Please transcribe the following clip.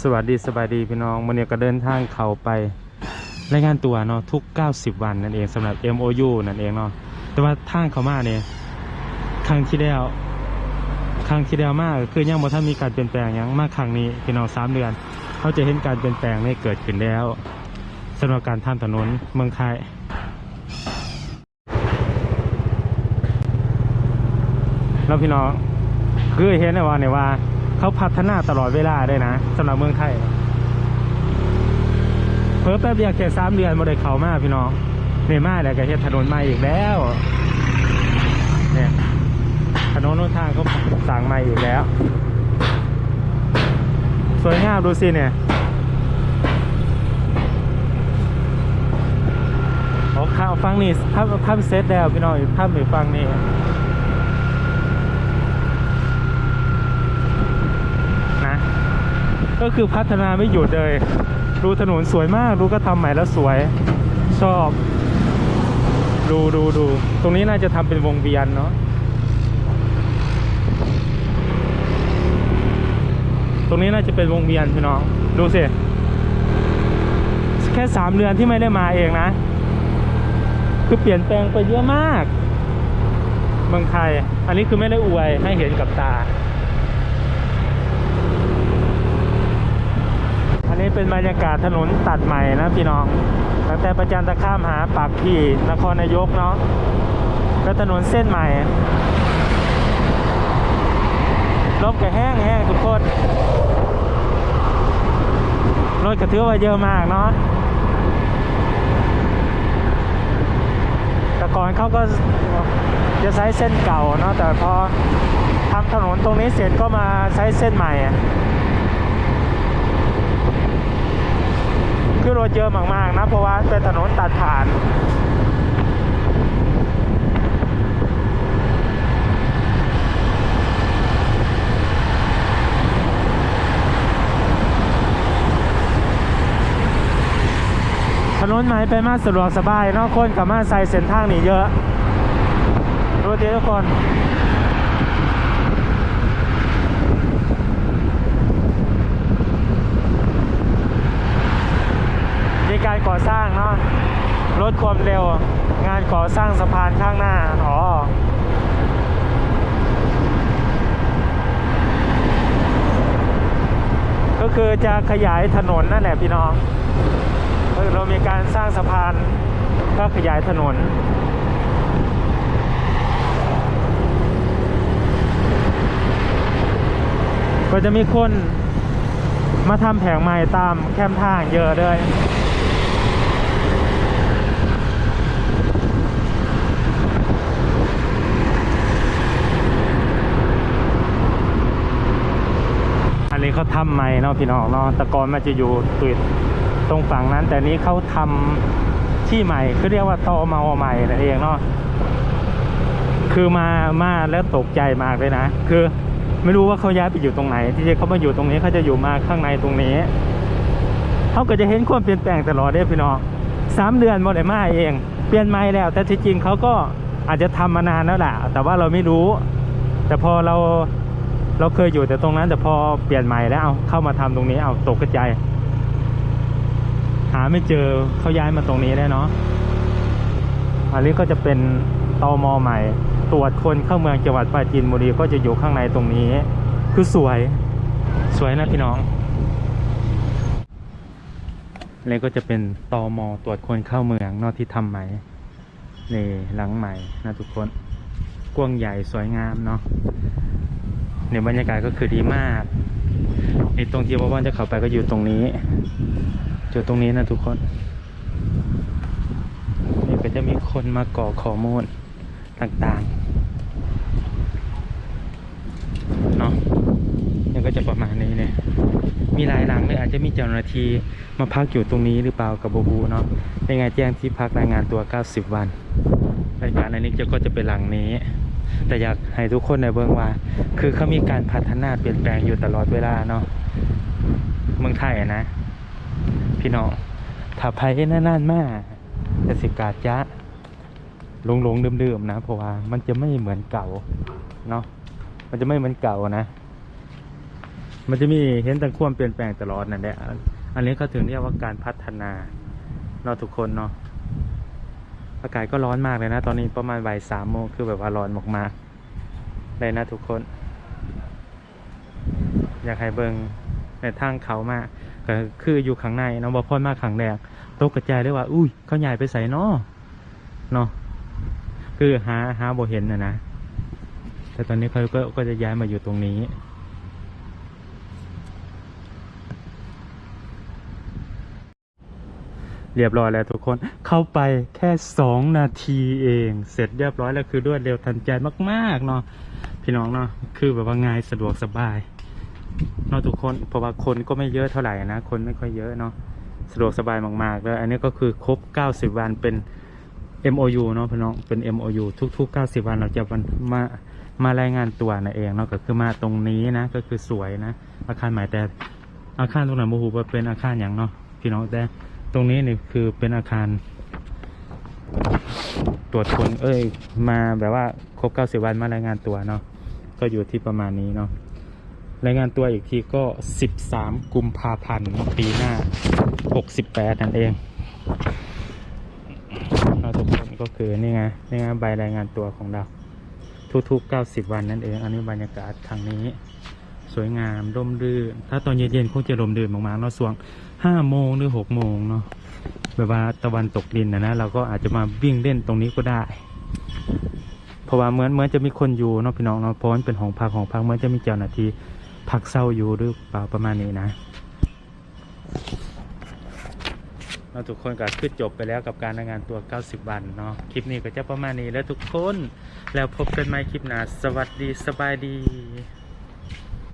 สวัสดีสบายดีพี่น้องวันนี้ก็เดินทางเข้าไปรายงานตัวเนาะทุก 90 วันนั่นเองสำหรับ MOU นั่นเองเนาะแต่ว่าทางเขามาเนี่ยครั้งที่แล้วครั้งที่แล้วมากคือยังบ่ทันมีการเปลี่ยนแปลงยังมากครั้งนี้พี่น้องสามเดือน เขาจะเห็นการเปลี่ยนแปลงนี่เกิดขึ้นแล้วสำหรับการทำถนนเมืองไทยแล้วพี่น้องคือเห็นนว่าเนี่ยว่า เขาพัฒนาตลอดเวลาด้วยนะสำหรับเมืองไทยเพิ่มแป๊บเดียวแค่สามเดือนมาได้เขามากพี่น้องเนี่มาแล้วก็เฮ็ดถนนใหม่อีกแล้ว เนี่ยถนนหนทางเขาสั่งใหม่อีกแล้ว สวยงามดูสิเนี่ยโอ้ข้าวฟังนี่ภาพภาพเซตแล้วพี่น้องภาพหนึ่ฟังนี่ นะ ก็คือพัฒนาไม่หยุดเลย ดูถนนสวยมาก ดูก็ทำใหม่แล้วสวย ชอบ ดูดูดูตรงนี้น่าจะทำเป็นวงเวียนเนาะตรงนี้น่าจะเป็นวงเวียนพี่น้อง ดูสิแค่สามเดือนที่ไม่ได้มาเองนะ คือเปลี่ยนแปลงไปเยอะมากเมืองไทย อันนี้คือไม่ได้อวยให้เห็นกับตา อันนี้ เป็นบรรยากาศถนนตัดใหม่นะพี่น้อง ตั้งแต่ประจันตข้ามหาปากพีนครนายกเนาะแล้วถนนเส้นใหม่รถก็แห้งแห้งทุกคนรถก็ถือว่าเยอะมากเนาะแต่ก่อนเขาก็จะใช้เส้นเก่าเนาะแต่พอทำถนนตรงนี้เสร็จก็มาใช้เส้นใหม่ อะคือรถเยอะมากๆนะ เพราะว่าเป็นถนนตัดผ่านถนนไหนไปมาสะดวกสบายนาะคนกับมาใส่เส้นทางนี่เยอะดูดีทุกคน มีการก่อสร้างเนาะ ลดความเร็ว งานก่อสร้างสะพานข้างหน้า อ๋อก็คือจะขยายถนนนั่นแหละพี่น้องเออเรามีการสร้างสะพานก็ขยายถนน ก็จะมีคนมาทำแผงไม้ตามแคมทางเยอะเลย เขาทำใหม่เนาะพี่น้องเนาะแต่ก่อนมันจะอยู่ติดตรงฝั่งนั้น แต่นี้เขาทำที่ใหม่คือเรียกว่าตอมาใหม่นั่นเองเนาะคือมามาแล้วตกใจมากเลยนะ คือไม่รู้ว่าเขาย้ายไปอยู่ตรงไหน ที่จริงเขามาอยู่ตรงนี้เขาจะอยู่มาข้างในตรงนี้เขาก็จะเห็นความเปลี่ยนแปลงตลอดเด้พี่น้องสามเดือนโมเดมาเอง เปลี่ยนใหม่แล้ว แต่ที่จริงเขาก็อาจจะทำมานานแล้วแหละแต่ว่าเราไม่รู้ แต่พอเรา เราเคยอยู่แต่ตรงนั้นแต่พอเปลี่ยนใหม่แล้วเอาเข้ามาทำตรงนี้เอาตกกระจายหาไม่เจอเขาย้ายมาตรงนี้แล้วเนาะอันนี้ก็จะเป็นตอมอใหม่ ตรวจคนเข้าเมืองจังหวัดปราจีนบุรีก็จะอยู่ข้างในตรงนี้ คือสวย สวยนะพี่น้องนี่ก็จะเป็นตอมอตรวจคนเข้าเมืองนอกที่ทำใหม่นี่หลังใหม่นะทุกคนกว้างใหญ่สวยงามเนาะ เนี่ยบรรยากาศก็คือดีมากในตรงที่ว่าจะเข้าไปก็อยู่ตรงนี้อยู่ตรงนี้นะทุกคน นี่ก็จะมีคนมาก่อข้อมูลต่างๆเนาะนี่ก็จะประมาณนี้เนี่ยมีหลายหลังเลยอาจจะมีเจ้าหน้าที่มาพักอยู่ตรงนี้หรือเปล่ากับบูบูเนาะยังไงแจ้งที่พักรายงานตัว 90 วันรายการอันนี้จะก็จะเป็นหลังนี้ แต่อยากให้ทุกคนในเบื้องว่า คือเขามีการพัฒนาเปลี่ยนแปลงอยู่ตลอดเวลาเนาะเมืองไทยอะนะ พี่น้องถ้าภัยนานๆมากจะสิกาจะหลงหลงๆเดิมๆนะเพราะว่ามันจะไม่เหมือนเก่าเนาะมันจะไม่เหมือนเก่านะ มันจะมีเห็นแต่ความเปลี่ยนแปลงตลอดนั่นแหละอันนี้เขาถึงเรียกว่าการพัฒนาเนาะทุกคนเนาะ อากาศก็ร้อนมากเลยนะ ตอนนี้ประมาณบ่ายสามโมงคือแบบว่าร้อนมากๆเลยนะทุกคน อยากให้เบิงในทางเขามากก็คืออยู่ข้างในเนาะบ่พ่อนมากข้างแรกตกกระจายเลยว่า อุ้ยเขาใหญ่ไปใส่นาะเนาะคือหาหาบ่เห็นนะนะแต่ตอนนี้เขาก็ก็จะย้ายมาอยู่ตรงนี้ เรียบร้อยแล้วทุกคนเข้าไปแค่สองนาทีเอง เสร็จเรียบร้อยแล้วคือรวดเร็วทันใจมากๆเนาะพี่น้องเนาะคือแบบว่าง่ายสะดวกสบายเนาะทุกคนเพราะว่าคนก็ไม่เยอะเท่าไหร่นะ คนไม่ค่อยเยอะเนาะสะดวกสบายมากๆแล้วอันนี้ก็คือครบ 90 วันเป็น MOU เนาะพี่น้องเป็น MOU ทุก ๆ 90 วันเราจะวันมามารายงานตัวนะเองเนาะก็คือมาตรงนี้นะก็คือสวยนะ อาคารใหม่แต่อาคารตรงไหนโมโหว่าเป็นอาคารอย่างเนาะพี่น้องแต่ ตรงนี้นี่คือเป็นอาคาร ตรวจคนเอ้ย มาแบบว่าครบ90วันมารายงานตัวเนาะก็อยู่ที่ประมาณนี้เนาะรายงานตัวอีกทีก็ 13 กุมภาพันธ์ปีหน้า 68 นั่นเองเราทุกคนก็คือนี่ไงนี่ไงใบรายงานตัวของเรา ทุกๆ 90 วันนั่นเอง อันนี้บรรยากาศทางนี้ สวยงามร่มรื่นถ้าตอนเย็นๆคงจะร่มรื่นมากๆเนาะส่วง5โมงหรือ6โมงเนาะแบบว่าตะวันตกดินนะนะเราก็อาจจะมาวิ่งเล่นตรงนี้ก็ได้ เพราะว่าเหมือนเหมือนจะมีคนอยู่เนาะพี่น้องเนาะเพราะมันเป็นของพักของพักเหมือนจะมีเจ้าหน้าที่พักเศร้าอยู่หรือเปล่าประมาณนี้นะเราทุกคนก็คือจบไปแล้วกับการรายงานตัว 90 วันเนาะคลิปนี้ก็จะประมาณนี้แล้วทุกคน แล้วพบกันใหม่คลิปหน้าสวัสดีสบายดี